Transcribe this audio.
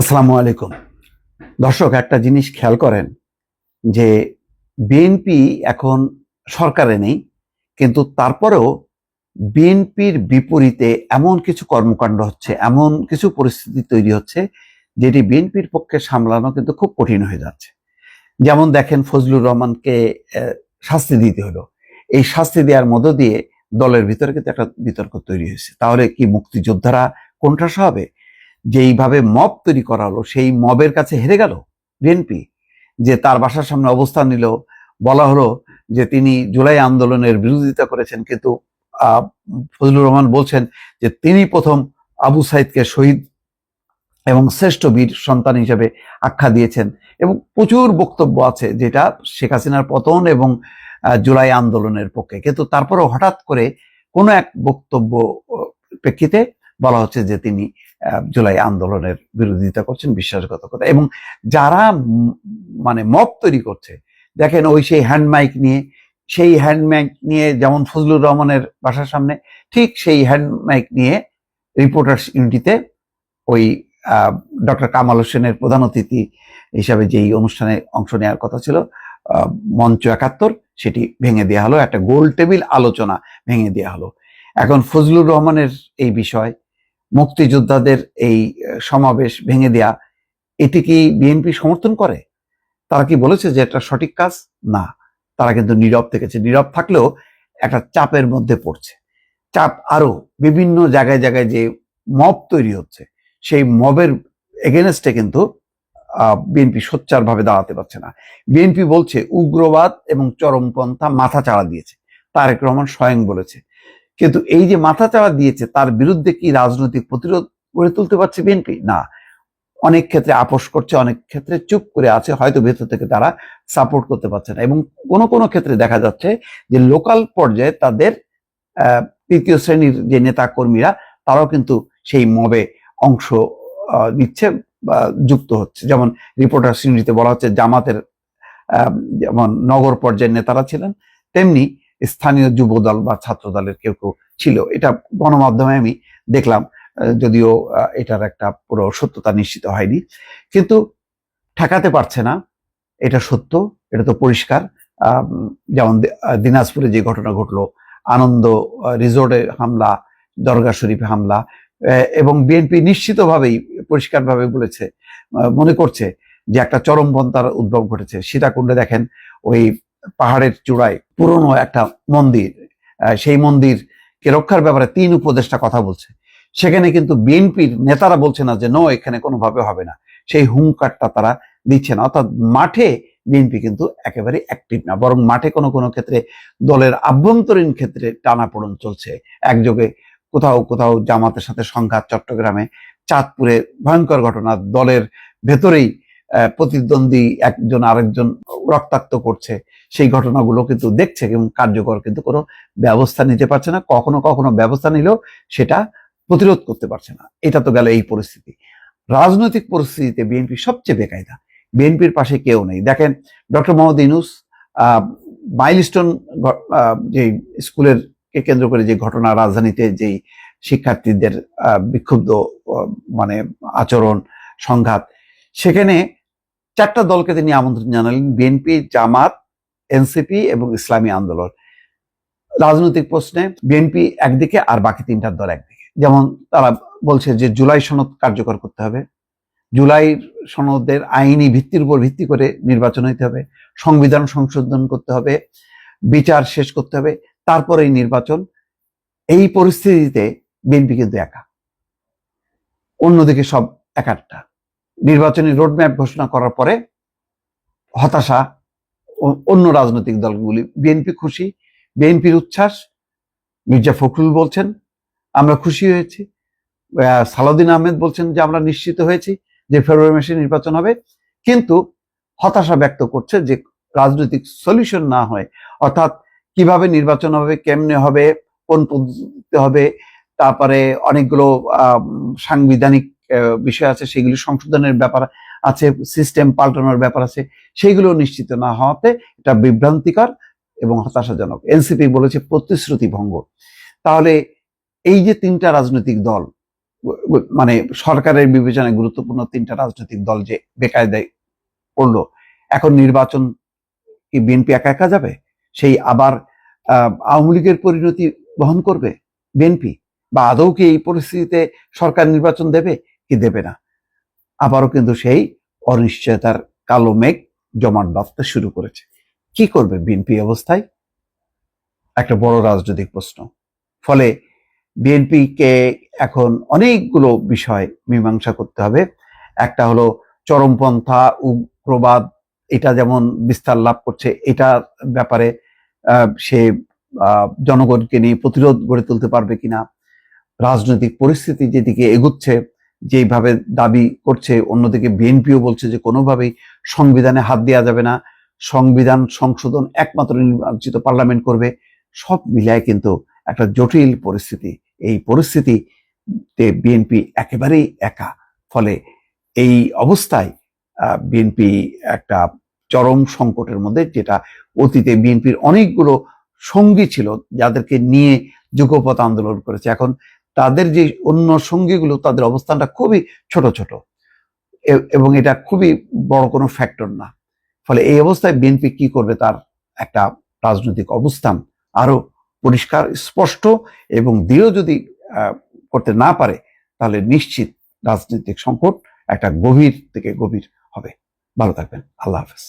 আসসালামু আলাইকুম। দর্শক, একটা জিনিস খেয়াল করেন যে বিএনপি এখন সরকারে নেই, কিন্তু তারপরেও বিএনপির বিপরীতে এমন কিছু কর্মকাণ্ড হচ্ছে, এমন কিছু পরিস্থিতি তৈরি হচ্ছে, যেটি বিএনপির পক্ষে সামলানো কিন্তু খুব কঠিন হয়ে যাচ্ছে। যেমন দেখেন, ফজলুর রহমানকে শাস্তি দিতে হলো। এই শাস্তি দেওয়ার মধ্য দিয়ে দলের ভিতরে কিন্তু একটা বিতর্ক তৈরি হয়েছে। তাহলে কি মুক্তিযোদ্ধারা কোনটা হবে? যেইভাবে মব তৈরি করা হলো, সেই মবের কাছে হেরে গেল বিএনপি। যে তার বাসার সামনে অবস্থান নিল, বলা হলো যে তিনি জুলাই আন্দোলনের বিরোধিতা করেছেন, কিন্তু ফজলুর রহমান বলছেন যে তিনি প্রথম আবু সাইদকে শহীদ এবং শ্রেষ্ঠ বীর সন্তান হিসেবে আখ্যা দিয়েছেন। এবং প্রচুর বক্তব্য আছে যেটা শেখ হাসিনার পতন এবং জুলাই আন্দোলনের পক্ষে। কিন্তু তারপরেও হঠাৎ করে কোনো এক বক্তব্য প্রেক্ষিতে বলা হচ্ছে যে তিনি জুলাই আন্দোলনের বিরোধিতা করছেন বিশ্বাসঘাতকতা এবং যারা মানে মত তৈরি করছে, দেখেন ওই সেই হ্যান্ড মাইক নিয়ে, সেই হ্যান্ড মাইক নিয়ে যেমন ফজলুর রহমানের বাসার সামনে, ঠিক সেই হ্যান্ড মাইক নিয়ে রিপোর্টার্স ইউনিটিতে ওই ডক্টর কামাল হোসেনের প্রধান অতিথি হিসাবে যেই অনুষ্ঠানে অংশ নেওয়ার কথা ছিল মঞ্চ একাত্তর, সেটি ভেঙে দেওয়া হলো। একটা গোল টেবিল আলোচনা ভেঙে দেওয়া হলো। এখন ফজলুর রহমানের এই বিষয় মুক্তিযোদ্ধাদের এই সমাবেশ ভেঙে দেয়া, এটি কি বিএনপি সমর্থন করে? তারা কি বলেছে যে এটা সঠিক কাজ? না। তারা কিন্তু নীরব থেকেছে। নীরব থাকলেও একটা চাপের মধ্যে পড়ছে। চাপ আরও বিভিন্ন জায়গায় জায়গায় যে মব তৈরি হচ্ছে, সেই মবের এগেনস্টে কিন্তু বিএনপি সোচ্চারভাবে দাঁড়াতে পারছে না। বিএনপি বলছে, উগ্রবাদ এবং চরমপন্থা মাথা চাড়া দিয়েছে। তারেক রহমান স্বয়ং বলেছে কিন্তু এই যে মাথা চাড়া দিয়েছে, তার বিরুদ্ধে কি রাজনৈতিক প্রতিরোধ গড়ে তুলতে পারছে বিএনপি? না। অনেক ক্ষেত্রে আপোষ করছে, অনেক ক্ষেত্রে চুপ করে আছে, হয়তো ভেতর থেকে তারা সাপোর্ট করতে পারছে না। এবং কোনো কোনো ক্ষেত্রে দেখা যাচ্ছে যে লোকাল পর্যায়ে তাদের তৃতীয় শ্রেণির যে নেতা কর্মীরা তারাও কিন্তু সেই মবে অংশ নিচ্ছে বা যুক্ত হচ্ছে। যেমন রিপোর্টার শ্রেণীতে বলা হচ্ছে জামাতের যেমন নগর পর্যায়ের নেতারা ছিলেন, তেমনি স্থানীয় যুব দল বা ছাত্র দলের কেউ কেউ ছিল। এটা গণমাধ্যমে আমি দেখলাম, যদিও এটার একটা পুরো সত্যতা নিশ্চিত হয়নি। কিন্তু ঠেকাতে পারছে না। এটা সত্য, এটা তো পরিষ্কার। যেমন দিনাজপুরে যে ঘটনা ঘটলো, আনন্দ রিসোর্টে হামলা, দরগা শরীফে হামলা এবং বিএনপি নিশ্চিতভাবেই পরিষ্কারভাবে বলেছে মনে করছে যে একটা চরমপন্থার উদ্ভব ঘটেছে। সীতাকুণ্ডে দেখেন, ওই পাহাড়ের চূড়ায় পুরনো একটা মন্দির। সেই মন্দিরকে রক্ষার ব্যাপারে তিন উপদেষ্টা কথা বলছে। সেখানে কিন্তু বিএনপির নেতারা বলছে না যে, নো, এখানে কোনোভাবে হবে না। সেই হুঙ্কারটা তারা দিচ্ছে না। অর্থাৎ মাঠে বিএনপি কিন্তু একেবারে অ্যাক্টিভ না, বরং মাঠে কোনো কোনো ক্ষেত্রে দলের আভ্যন্তরীণ ক্ষেত্রে টানাপোড়ন চলছে। একযোগে কোথাও কোথাও জামাতের সাথে সংঘাত, চট্টগ্রামে চাঁদপুরে ভয়ঙ্কর ঘটনা, দলের ভেতরেই প্রতিদ্বন্দ্বী একজন আরেকজন রক্তাক্ত করছে, সেই ঘটনাগুলো কিন্তু দেখছে এবং কার্যকর কিন্তু কোনো ব্যবস্থা নিতে পারছে না, কখনো কখনো ব্যবস্থা নিলেও সেটা প্রতিরোধ করতে পারছে না। এটা তো গেল এই পরিস্থিতি। রাজনৈতিক পরিস্থিতিতে বিএনপি সবচেয়ে বেকায়দা। বিএনপির পাশে কেউ নেই। দেখেন ডক্টর মোহাম্মদ ইনুস মাইলস্টোন যে স্কুলের কেন্দ্র করে যে ঘটনা, রাজধানীতে যেই শিক্ষার্থীদের বিক্ষুব্ধ মানে আচরণ, সংঘাত, সেখানে চারটা দলকে তিনি আমন্ত্রণ জানালেন বিএনপি জামাত এনসিপি এবং ইসলামী আন্দোলন। রাজনৈতিক প্রশ্নে বিএনপি একদিকে আর বাকি তিনটার দল একদিকে। যেমন তারা বলছে যে জুলাই সনদ কার্যকর করতে হবে। জুলাই সনদের আইনি ভিত্তির উপর ভিত্তি করে নির্বাচন হইতে হবে। সংবিধান সংশোধন করতে হবে। বিচার শেষ করতে হবে। তারপরেই নির্বাচন। এই পরিস্থিতিতে বিএনপি কিন্তু একা। অন্যদিকে সব একাট্টা। নির্বাচনী রোডম্যাপ ঘোষণা করার পরে হতাশা অন্য রাজনৈতিক দলগুলি, বিএনপি খুশি, বিএনপির উচ্ছ্বাস, মির্জা ফখরুল বলছেন, আমরা খুশি হয়েছি। সালাউদ্দিন আহমেদ বলছেন যে আমরা নিশ্চিত হয়েছি যে ফেব্রুয়ারি মাসে নির্বাচন হবে। কিন্তু হতাশা ব্যক্ত করছে যে রাজনৈতিক সলিউশন না হয়, অর্থাৎ কীভাবে নির্বাচন হবে, কেমনে হবে, কোন পদ্ধতিতে হবে, তারপরে অনেকগুলো সাংবিধানিক বিষয় আছে, সেগুলি সংশোধনের ব্যাপার আছে সিস্টেম পাল্টানোর ব্যাপার আছে সেইগুলো নিশ্চিত না হওয়াতে এটা বিভ্রান্তিকর এবং হতাশাজনক। এনসিপি বলেছে প্রতিশ্রুতি ভঙ্গ। তাহলে এই যে তিনটা রাজনৈতিক দল মানে সরকারের বিবেচনায় গুরুত্বপূর্ণ তিনটা রাজনৈতিক দল যে বেকায়দায় পড়ল, এখন নির্বাচন কি বিএনপি একা একা যাবে? সেই আবার আওয়ামী লীগের পরিণতি বহন করবে বিএনপি? বা আদৌ কি এই পরিস্থিতিতে সরকার নির্বাচন দেবে? কি দেবে না। আবারও কিন্তু সেই অনিশ্চয়তার কালো মেঘ জমাট বাঁধতে শুরু করেছে। কি করবে বিএনপি অবস্থায়? একটা বড় রাজনৈতিক প্রশ্ন। ফলে বিএনপিকে এখন অনেকগুলো বিষয় মীমাংসা করতে হবে। একটা হলো চরমপন্থা, উগ্রবাদ, এটা যেমন বিস্তার লাভ করছে, এটার ব্যাপারে সে জনগণকে নিয়ে প্রতিরোধ গড়ে তুলতে পারবে কিনা, রাজনৈতিক পরিস্থিতি যেদিকে এগুচ্ছে যেভাবে দাবি করছে, অন্যদিকে বিএনপিও বলছে যে কোনোভাবেই সংবিধানে হাত দেওয়া যাবে না। সংবিধান সংশোধন একমাত্র নির্বাচিত পার্লামেন্ট করবে। সব মিলায় কিন্তু একটা জটিল পরিস্থিতি। এই পরিস্থিতিতে বিএনপি একেবারেই একা। ফলে এই অবস্থায় বিএনপি একটা চরম সংকটের মধ্যে, যেটা অতীতে বিএনপির অনেকগুলো সঙ্গী ছিল, যাদেরকে নিয়ে যুগপথ আন্দোলন করেছে। এখন তাদের যে অন্য সঙ্গীগুলো, তাদের অবস্থানটা খুবই ছোট ছোট। এবং এটা খুবই বড় কোনো ফ্যাক্টর না। ফলে এই অবস্থায় বিএনপি কি করবে তার একটা রাজনৈতিক অবস্থান আরও পরিষ্কার, স্পষ্ট এবং দৃঢ় যদি করতে না পারে, তাহলে নিশ্চিত রাজনৈতিক সংকট একটা গভীর থেকে গভীর হবে। ভালো থাকবেন। আল্লাহ হাফেজ।